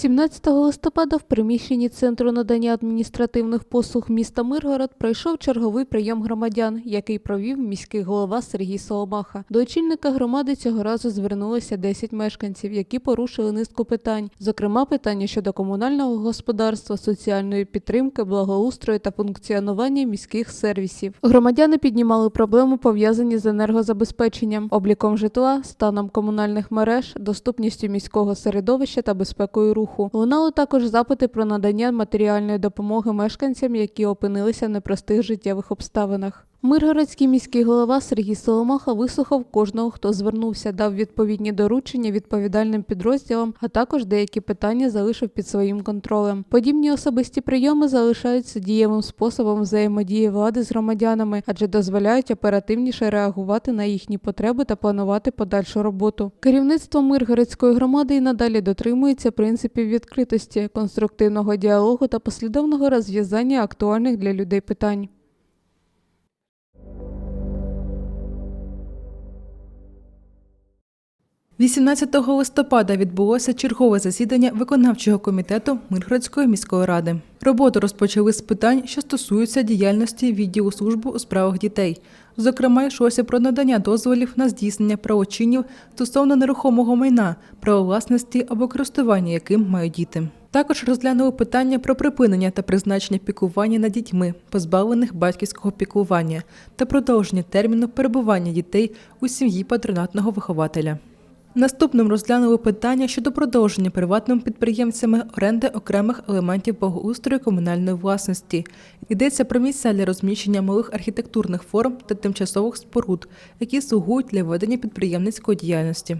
17 листопада в приміщенні Центру надання адміністративних послуг міста Миргород пройшов черговий прийом громадян, який провів міський голова Сергій Соломаха. До очільника громади цього разу звернулося 10 мешканців, які порушили низку питань, зокрема питання щодо комунального господарства, соціальної підтримки, благоустрою та функціонування міських сервісів. Громадяни піднімали проблеми пов'язані з енергозабезпеченням, обліком житла, станом комунальних мереж, доступністю міського середовища та безпекою руху. Лунали також запити про надання матеріальної допомоги мешканцям, які опинилися в непростих життєвих обставинах. Миргородський міський голова Сергій Соломаха вислухав кожного, хто звернувся, дав відповідні доручення відповідальним підрозділам, а також деякі питання залишив під своїм контролем. Подібні особисті прийоми залишаються дієвим способом взаємодії влади з громадянами, адже дозволяють оперативніше реагувати на їхні потреби та планувати подальшу роботу. Керівництво Миргородської громади і надалі дотримується принципів відкритості, конструктивного діалогу та послідовного розв'язання актуальних для людей питань. – 18 листопада відбулося чергове засідання виконавчого комітету Миргородської міської ради. Роботу розпочали з питань, що стосуються діяльності відділу служби у справах дітей. Зокрема, йшлося про надання дозволів на здійснення правочинів стосовно нерухомого майна, право власності або користування яким мають діти. Також розглянули питання про припинення та призначення піклування над дітьми, позбавлених батьківського піклування, та продовження терміну перебування дітей у сім'ї патронатного вихователя. Наступним розглянули питання щодо продовження приватними підприємцями оренди окремих елементів благоустрою комунальної власності. Йдеться про місця для розміщення малих архітектурних форм та тимчасових споруд, які слугують для ведення підприємницької діяльності.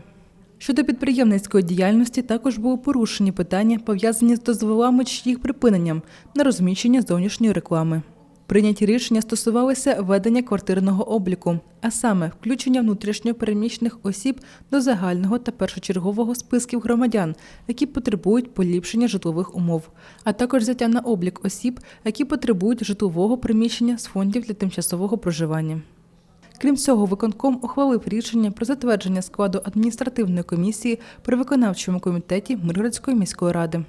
Щодо підприємницької діяльності також були порушені питання, пов'язані з дозволами чи їх припиненням на розміщення зовнішньої реклами. Прийняті рішення стосувалися ведення квартирного обліку, а саме включення внутрішньо переміщених осіб до загального та першочергового списків громадян, які потребують поліпшення житлових умов, а також взяття на облік осіб, які потребують житлового приміщення з фондів для тимчасового проживання. Крім цього, виконком ухвалив рішення про затвердження складу адміністративної комісії при виконавчому комітеті Миргородської міської ради.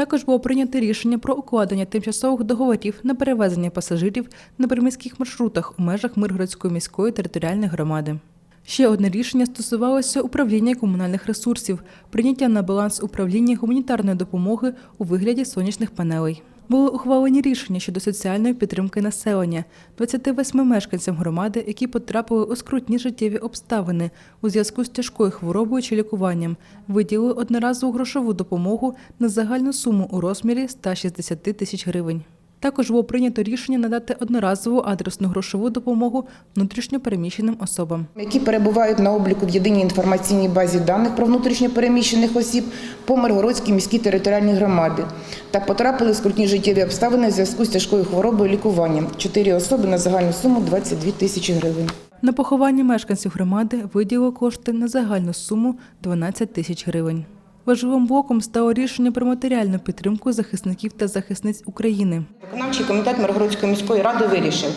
Також було прийнято рішення про укладення тимчасових договорів на перевезення пасажирів на приміських маршрутах у межах Миргородської міської територіальної громади. Ще одне рішення стосувалося управління комунальних ресурсів, прийняття на баланс управління гуманітарної допомоги у вигляді сонячних панелей. Були ухвалені рішення щодо соціальної підтримки населення 28 мешканцям громади, які потрапили у скрутні життєві обставини у зв'язку з тяжкою хворобою чи лікуванням. Виділили одноразову грошову допомогу на загальну суму у розмірі 160 тисяч гривень. Також було прийнято рішення надати одноразову адресну грошову допомогу внутрішньо переміщеним особам. які перебувають на обліку в єдиній інформаційній базі даних про внутрішньо переміщених осіб по Миргородській міській територіальній громаді та потрапили в скрутні життєві обставини в зв'язку з тяжкою хворобою лікуванням. Чотири особи на загальну суму 22 тисячі гривень. На поховання мешканців громади виділили кошти на загальну суму 12 тисяч гривень. Важливим блоком стало рішення про матеріальну підтримку захисників та захисниць України. Виконавчий комітет Миргородської міської ради вирішив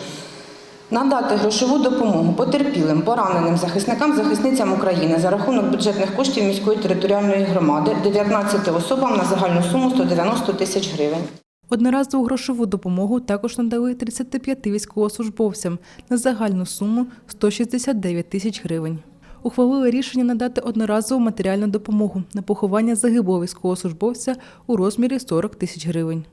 надати грошову допомогу потерпілим, пораненим захисникам, захисницям України за рахунок бюджетних коштів міської територіальної громади 19 особам на загальну суму 190 тисяч гривень. Одноразову грошову допомогу також надали 35 військовослужбовцям на загальну суму 169 тисяч гривень. Ухвалили рішення надати одноразову матеріальну допомогу на поховання загиблого військовослужбовця у розмірі 40 тисяч гривень.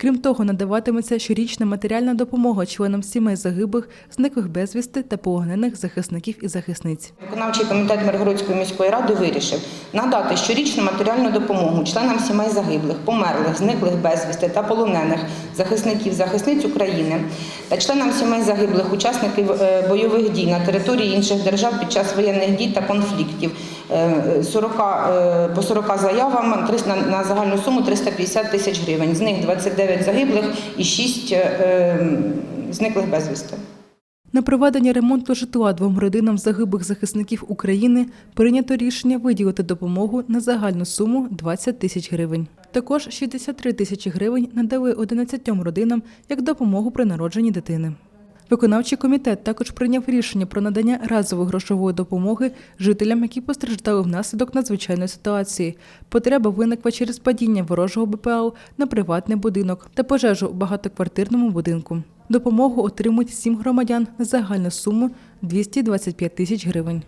Крім того, надаватиметься щорічна матеріальна допомога членам сімей загиблих, зниклих безвісти та полонених захисників і захисниць. Виконавчий комітет Миргородської міської ради вирішив надати щорічну матеріальну допомогу членам сімей загиблих, померлих, зниклих безвісти та полонених захисників захисниць України та членам сімей загиблих учасників е, бойових дій на території інших держав під час воєнних дій та конфліктів. Е, 40, е, по 40 заявам 300 на, на загальну суму 350 тисяч гривень. З них 29 загиблих і 6 зниклих безвісти. На проведення ремонту житла двом родинам загиблих захисників України прийнято рішення виділити допомогу на загальну суму 20 тисяч гривень. Також 63 тисячі гривень надали 11 родинам як допомогу при народженні дитини. Виконавчий комітет також прийняв рішення про надання разової грошової допомоги жителям, які постраждали внаслідок надзвичайної ситуації. Потреба виникла через падіння ворожого БПЛ на приватний будинок та пожежу у багатоквартирному будинку. Допомогу отримують сім громадян на загальну суму 225 тисяч гривень.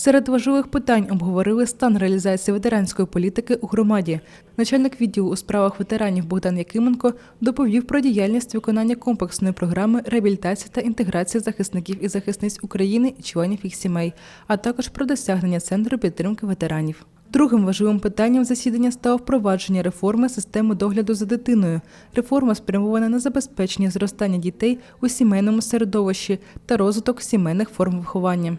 Серед важливих питань обговорили стан реалізації ветеранської політики у громаді. Начальник відділу у справах ветеранів Богдан Якименко доповів про діяльність виконання комплексної програми реабілітації та інтеграції захисників і захисниць України і членів їх сімей, а також про досягнення центру підтримки ветеранів. Другим важливим питанням засідання стало впровадження реформи системи догляду за дитиною. Реформа спрямована на забезпечення зростання дітей у сімейному середовищі та розвиток сімейних форм виховання.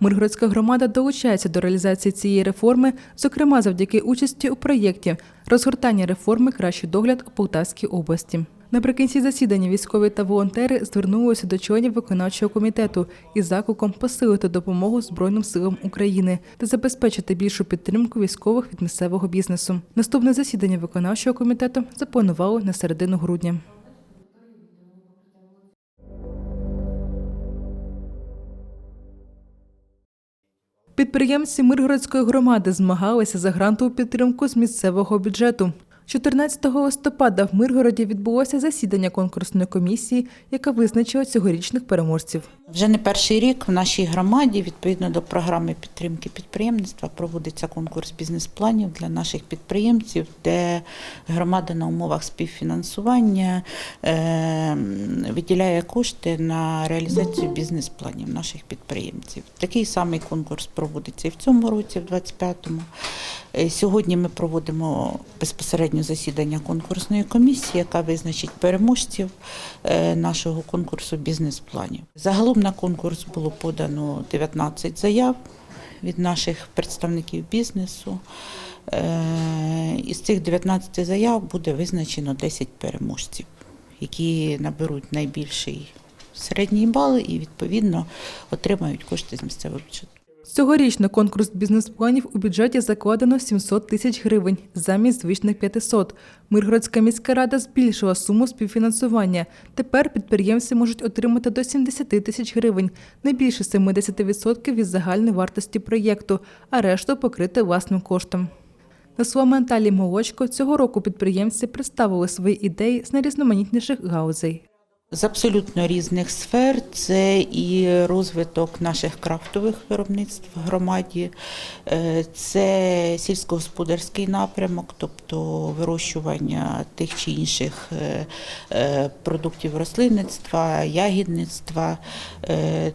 Миргородська громада долучається до реалізації цієї реформи, зокрема завдяки участі у проєкті розгортання реформи Кращий догляд у Полтавській області. Наприкінці засідання військові та волонтери звернулися до членів виконавчого комітету із закликом посилити допомогу Збройним силам України та забезпечити більшу підтримку військових від місцевого бізнесу. Наступне засідання виконавчого комітету запланували на середину грудня. Підприємці Миргородської громади змагалися за грантову підтримку з місцевого бюджету. 14 листопада в Миргороді відбулося засідання конкурсної комісії, яка визначила цьогорічних переможців. Вже не перший рік в нашій громаді, відповідно до програми підтримки підприємництва, проводиться конкурс бізнес-планів для наших підприємців, де громада на умовах співфінансування е, виділяє кошти на реалізацію бізнес-планів наших підприємців. Такий самий конкурс проводиться і в цьому році, в 25-му. Е, Сьогодні ми проводимо безпосередньо засідання конкурсної комісії, яка визначить переможців е, нашого конкурсу бізнес-планів. Загалом на конкурс було подано 19 заяв від наших представників бізнесу. Е, Із цих 19 заяв буде визначено 10 переможців, які наберуть найбільший середній бал і відповідно отримають кошти з місцевого бюджету. Цьогоріч на конкурс бізнес-планів у бюджеті закладено 700 тисяч гривень замість звичних 500. Миргородська міська рада збільшила суму співфінансування. Тепер підприємці можуть отримати до 70 тисяч гривень, не більше 70% від загальної вартості проєкту, а решту покрити власним коштом. На словами Наталії Молочко, цього року підприємці представили свої ідеї з найрізноманітніших гаузей. З абсолютно різних сфер це і розвиток наших крафтових виробництв в громаді, е, це сільськогосподарський напрямок, тобто вирощування тих чи інших е, е, продуктів рослинництва, ягідництва,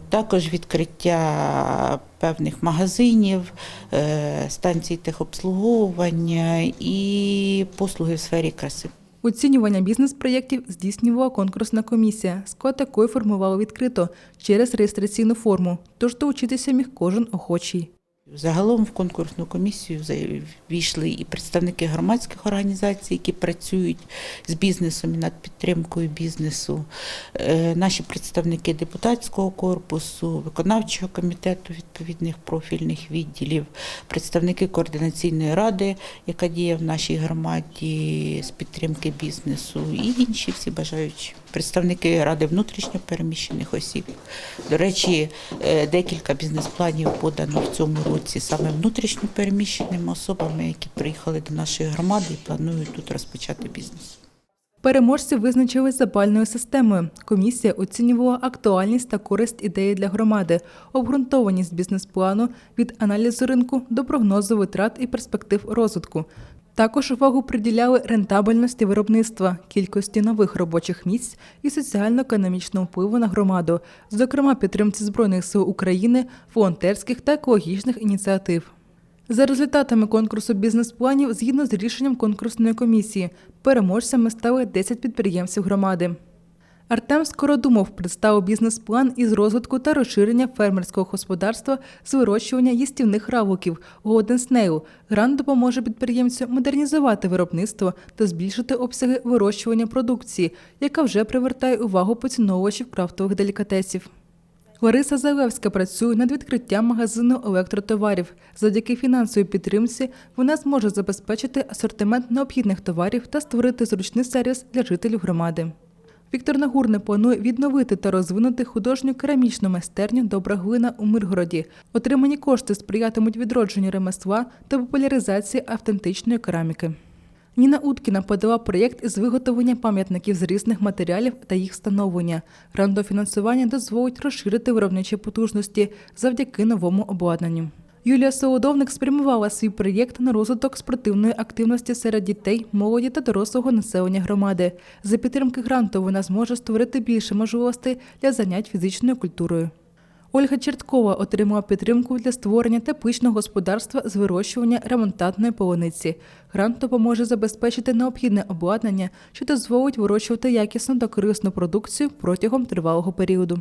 також відкриття певних магазинів, станцій техобслуговування і послуги в сфері краси. Оцінювання бізнес-проєктів здійснювала конкурсна комісія, склад такої формували відкрито через реєстраційну форму, тож долучитися міг кожен охочий. Загалом в конкурсну комісію війшли і представники громадських організацій, які працюють з бізнесом і над підтримкою бізнесу, е, наші представники депутатського корпусу, виконавчого комітету відповідних профільних відділів, представники координаційної ради, яка діє в нашій громаді з підтримки бізнесу, і інші всі бажаючі. Представники ради внутрішньо переміщених осіб. До речі, е, декілька бізнес-планів подано в цьому році саме внутрішньо переміщеними особами, які приїхали до нашої громади і планують тут розпочати бізнес. Переможці визначились за бальною системою. Комісія оцінювала актуальність та користь ідеї для громади, обґрунтованість бізнес-плану від аналізу ринку до прогнозу витрат і перспектив розвитку. Також увагу приділяли рентабельності виробництва, кількості нових робочих місць і соціально-економічному впливу на громаду, зокрема підтримці Збройних сил України, волонтерських та екологічних ініціатив. За результатами конкурсу бізнес-планів, згідно з рішенням конкурсної комісії, переможцями стали 10 підприємців громади. Артем Скородумов представив бізнес-план із розвитку та розширення фермерського господарства з вирощування їстівних равликів Golden Snail. Грант допоможе підприємцю модернізувати виробництво та збільшити обсяги вирощування продукції, яка вже привертає увагу поціновувачів крафтових делікатесів. Лариса Залевська працює над відкриттям магазину електротоварів. Завдяки фінансовій підтримці вона зможе забезпечити асортимент необхідних товарів та створити зручний сервіс для жителів громади. Віктор Нагурний планує відновити та розвинути художню керамічну майстерню Добра глина у Миргороді. Отримані кошти сприятимуть відродженню ремесла та популяризації автентичної кераміки. Ніна Уткіна подала проєкт із виготовлення пам'ятників з різних матеріалів та їх встановлення. Грантове фінансування дозволить розширити виробничі потужності завдяки новому обладнанню. Юлія Солодовник спрямувала свій проєкт на розвиток спортивної активності серед дітей, молоді та дорослого населення громади. За підтримки гранту вона зможе створити більше можливостей для занять фізичною культурою. Ольга Черткова отримала підтримку для створення тепличного господарства з вирощування ремонтантної полуниці. Грант допоможе забезпечити необхідне обладнання, що дозволить вирощувати якісну та корисну продукцію протягом тривалого періоду.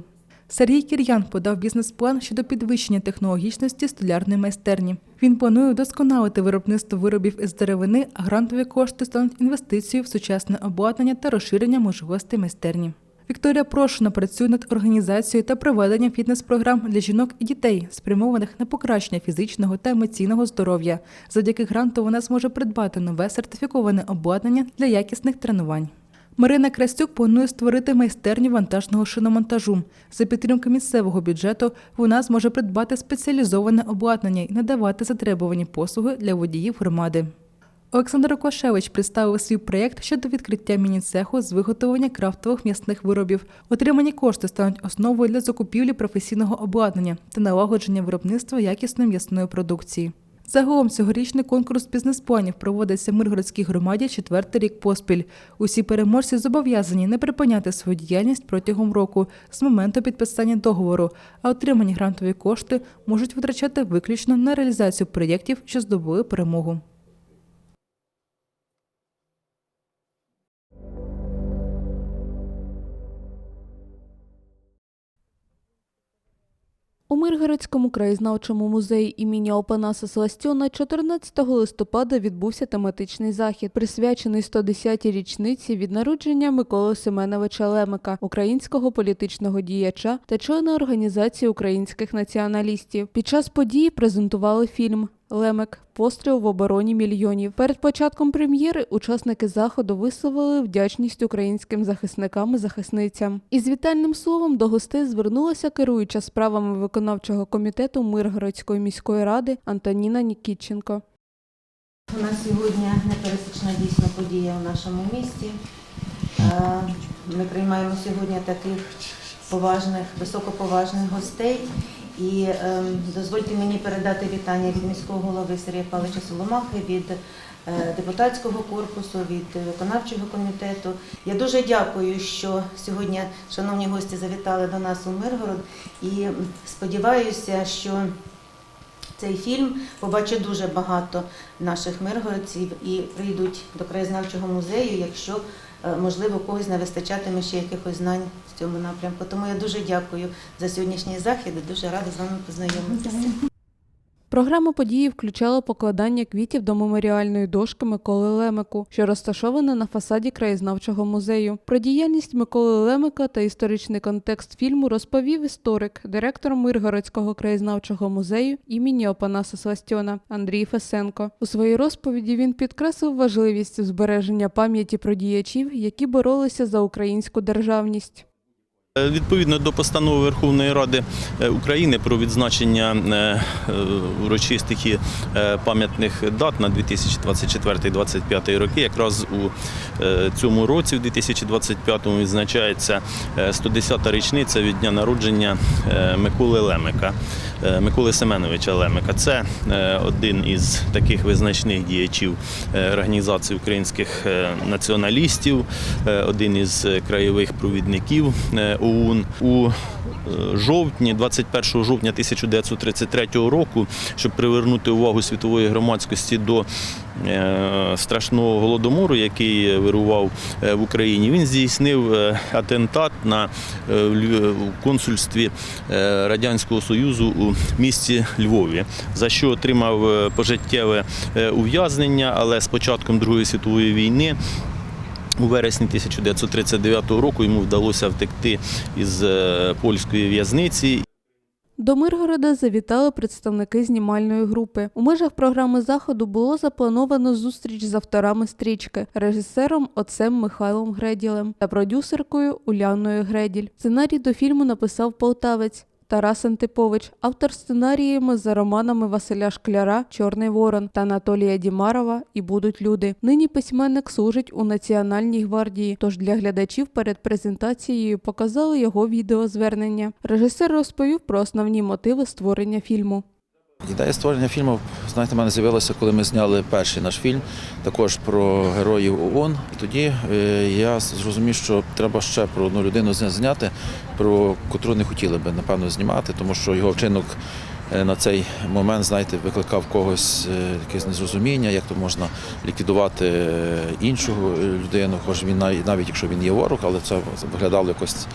Сергій Кір'ян подав бізнес-план щодо підвищення технологічності столярної майстерні. Він планує вдосконалити виробництво виробів із деревини, а грантові кошти стануть інвестицією в сучасне обладнання та розширення можливостей майстерні. Вікторія Прошина працює над організацією та проведенням фітнес-програм для жінок і дітей, спрямованих на покращення фізичного та емоційного здоров'я. Завдяки гранту вона зможе придбати нове сертифіковане обладнання для якісних тренувань. Марина Крастюк планує створити майстерню вантажного шиномонтажу. За підтримки місцевого бюджету вона зможе придбати спеціалізоване обладнання і надавати затребувані послуги для водіїв громади. Олександр Кошевич представив свій проєкт щодо відкриття міні-цеху з виготовлення крафтових м'ясних виробів. Отримані кошти стануть основою для закупівлі професійного обладнання та налагодження виробництва якісної м'ясної продукції. Загалом цьогорічний конкурс бізнес-планів проводиться в Миргородській громаді четвертий рік поспіль. Усі переможці зобов'язані не припиняти свою діяльність протягом року з моменту підписання договору, а отримані грантові кошти можуть витрачати виключно на реалізацію проєктів, що здобули перемогу. У Миргородському краєзнавчому музеї імені Опанаса Сластьона 14 листопада відбувся тематичний захід, присвячений 110-й річниці від народження Миколи Семеновича Лемика, українського політичного діяча та члена організації українських націоналістів. Під час події презентували фільм. Лемик постріл в обороні мільйонів. Перед початком прем'єри учасники заходу висловили вдячність українським захисникам і захисницям. Із вітальним словом до гостей звернулася керуюча справами виконавчого комітету Миргородської міської ради Антоніна Нікітченко. У нас сьогодні непересічна дійсно подія у нашому місті. Е, Ми приймаємо сьогодні таких поважних, високоповажних гостей. І е, дозвольте мені передати вітання від міського голови Сергія Павловича Соломахи, від депутатського корпусу, від виконавчого комітету. Я дуже дякую, що сьогодні шановні гості завітали до нас у Миргород. І сподіваюся, що цей фільм побачить дуже багато наших миргородців і прийдуть до краєзнавчого музею, якщо е, можливо когось не вистачатиме ще якихось знань в цьому напрямку. Тому я дуже дякую за сьогоднішній захід і дуже рада з вами познайомитися. Програма події включала покладання квітів до меморіальної дошки Миколи Лемику, що розташована на фасаді краєзнавчого музею. Про діяльність Миколи Лемика та історичний контекст фільму розповів історик, директор Миргородського краєзнавчого музею імені Опанаса Сластьона Андрій Фесенко. У своїй розповіді він підкреслив важливість збереження пам'яті про діячів, які боролися за українську державність. Е, Відповідно до постанови Верховної Ради е, України про відзначення е, урочистих і пам'ятних дат на 2024-2025 роки, якраз у цьому році, в 2025-му, відзначається е, 110-та річниця від дня народження Миколи Лемика, Миколи Семеновича Лемика. Це один із таких визначних діячів організації українських націоналістів, один із краєвих провідників ОУН у е, жовтні, 21 жовтня 1933 року, щоб привернути увагу світової громадськості до е, страшного голодомору, який вирував е, в Україні. Він здійснив атентат на консульстві Радянського Союзу у місті Львові, за що отримав пожиттєве ув'язнення, але з початком Другої світової війни. У вересні 1939 року йому вдалося втекти із е, польської в'язниці. До Миргорода завітали представники знімальної групи. У межах програми заходу було заплановано зустріч з авторами стрічки, режисером отцем Михайлом Греділем та продюсеркою Уляною Греділь. Сценарій до фільму написав полтавець. Тарас Антипович, автор сценаріями за романами Василя Шкляра Чорний Ворон та Анатолія Дімарова і будуть люди. Нині письменник служить у Національній гвардії. Тож для глядачів перед презентацією показали його відеозвернення. Режисер розповів про основні мотиви створення фільму. Ідея створення фільму, знаєте, в мене з'явилася, коли ми зняли перший наш фільм, також про героїв ООН. І тоді е, я зрозумів, що треба ще про одну людину зняти, про котру не хотіли би, напевно, знімати, тому що його вчинок е, на цей момент, знаєте, викликав когось е, якесь незрозуміння, як то можна ліквідувати іншу людину, хоч він навіть, навіть якщо він є ворог, але це виглядало якось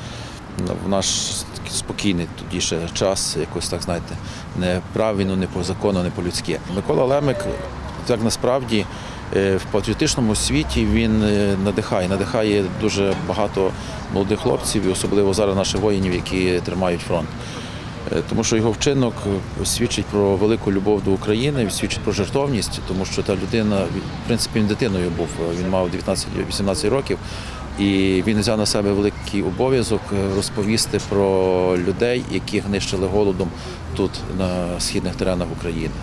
в наш спокійний ще час, якось так знаєте, не правильно, не по закону, не по-людськи. Микола Лемик, так насправді, е, в патріотичному світі він е, надихає, надихає дуже багато молодих хлопців, особливо зараз наших воїнів, які тримають фронт. Е, Тому що його вчинок свідчить про велику любов до України, свідчить про жертовність, тому що та людина, в принципі, він дитиною був. Він мав 19-18 років, і він взяв на себе великий обов'язок е, розповісти про людей, яких нищили голодом тут на східних теренах України.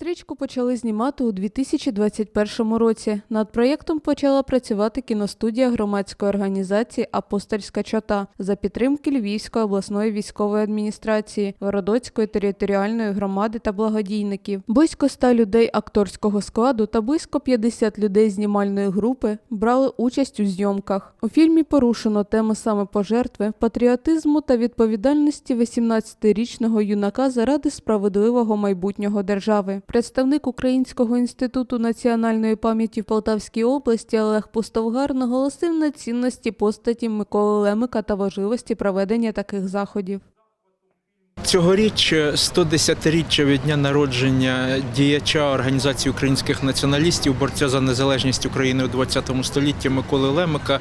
Стрічку почали знімати у 2021 році. Над проєктом почала працювати кіностудія громадської організації Апостольська чота за підтримки Львівської обласної військової адміністрації, Городоцької територіальної громади та благодійників. Близько 100 людей акторського складу та близько 50 людей знімальної групи брали участь у зйомках. У фільмі порушено теми самопожертви, патріотизму та відповідальності 18-річного юнака заради справедливого майбутнього держави. Представник Українського інституту національної пам'яті в Полтавській області Олег Пустовгар наголосив на цінності постаті Миколи Лемика та важливості проведення таких заходів. Цьогоріч 110-річчя від дня народження діяча організації українських націоналістів, борця за незалежність України у 20 столітті Миколи Лемика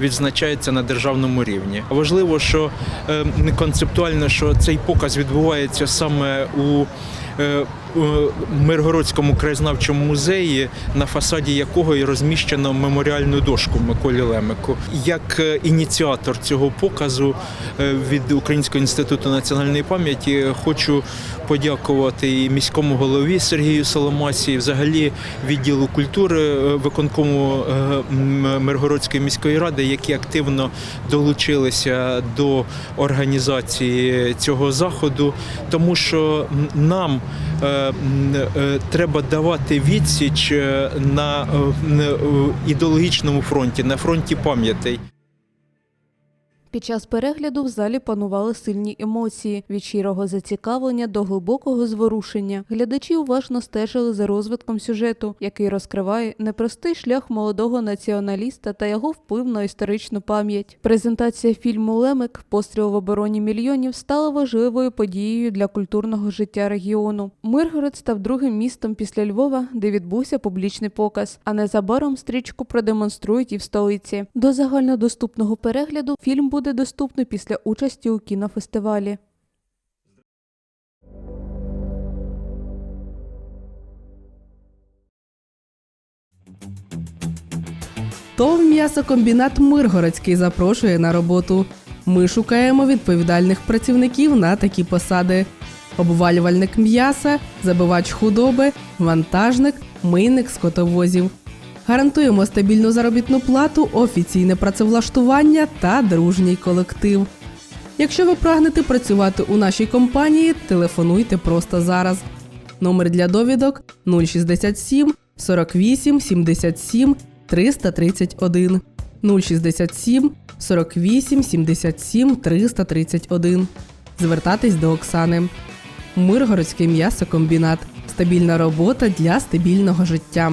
відзначається на державному рівні. Важливо, що е, концептуально, що цей показ відбувається саме е, у Миргородському краєзнавчому музеї, на фасаді якого і розміщено меморіальну дошку Миколі Лемику. Як е, ініціатор цього показу е, від Українського інституту національної пам'яті хочу подякувати і міському голові Сергію Соломасі, і взагалі відділу культури е, виконкому Миргородської міської ради, які активно долучилися до організації цього заходу, тому що нам треба давати відсіч е, на е, е, ідеологічному фронті, на фронті пам'ятей. Під час перегляду в залі панували сильні емоції від щирого зацікавлення до глибокого зворушення. Глядачі уважно стежили за розвитком сюжету, який розкриває непростий шлях молодого націоналіста та його вплив на історичну пам'ять. Презентація фільму Лемик Постріл в обороні мільйонів стала важливою подією для культурного життя регіону. Миргород став другим містом після Львова, де відбувся публічний показ. А незабаром стрічку продемонструють і в столиці. До загальнодоступного перегляду фільм буде доступний після участі у кінофестивалі. ТОВ м'ясокомбінат Миргородський запрошує на роботу. Ми шукаємо відповідальних працівників на такі посади: обвалювальник м'яса, забивач худоби, вантажник, мийник скотовозів. Гарантуємо стабільну заробітну плату, офіційне працевлаштування та дружній колектив. Якщо ви прагнете працювати у нашій компанії, телефонуйте просто зараз. Номер для довідок 067 48 77 331 067 48 77 331. Звертатись до Оксани. Миргородський м'ясокомбінат. Стабільна робота для стабільного життя.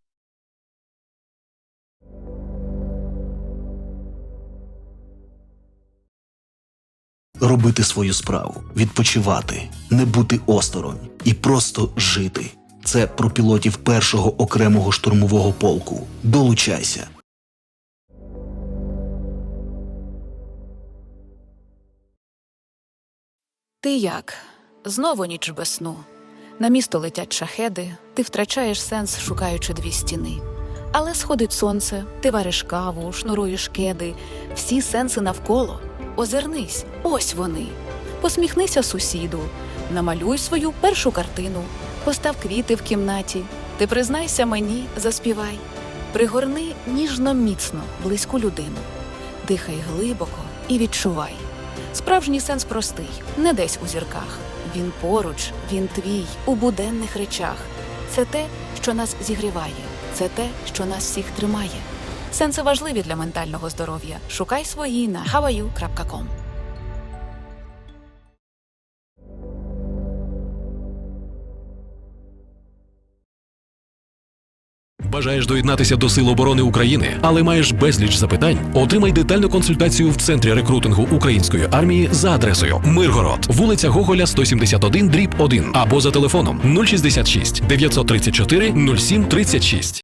Робити свою справу, відпочивати, не бути осторонь і просто жити. Це про пілотів першого окремого штурмового полку. Долучайся. Ти як? Знову ніч без сну. На місто летять шахеди, ти втрачаєш сенс, шукаючи дві стіни. Але сходить сонце, ти вариш каву, шнуруєш кеди, всі сенси навколо. Озирнись, ось вони. Посміхнися сусіду, намалюй свою першу картину, постав квіти в кімнаті. Ти признайся мені, заспівай. Пригорни ніжно міцно близьку людину. Дихай глибоко і відчувай. Справжній сенс простий, не десь у зірках. Він поруч, він твій, у буденних речах. Це те, що нас зігріває, це те, що нас всіх тримає. Сенси важливі для ментального здоров'я. Шукай свої на hawaii.com. Бажаєш доєднатися до Сил оборони України, але маєш безліч запитань? Отримай детальну консультацію в центрі рекрутингу української армії за адресою Миргород, вулиця Гоголя, 171, дріб 1 або за телефоном 066 934 07 36.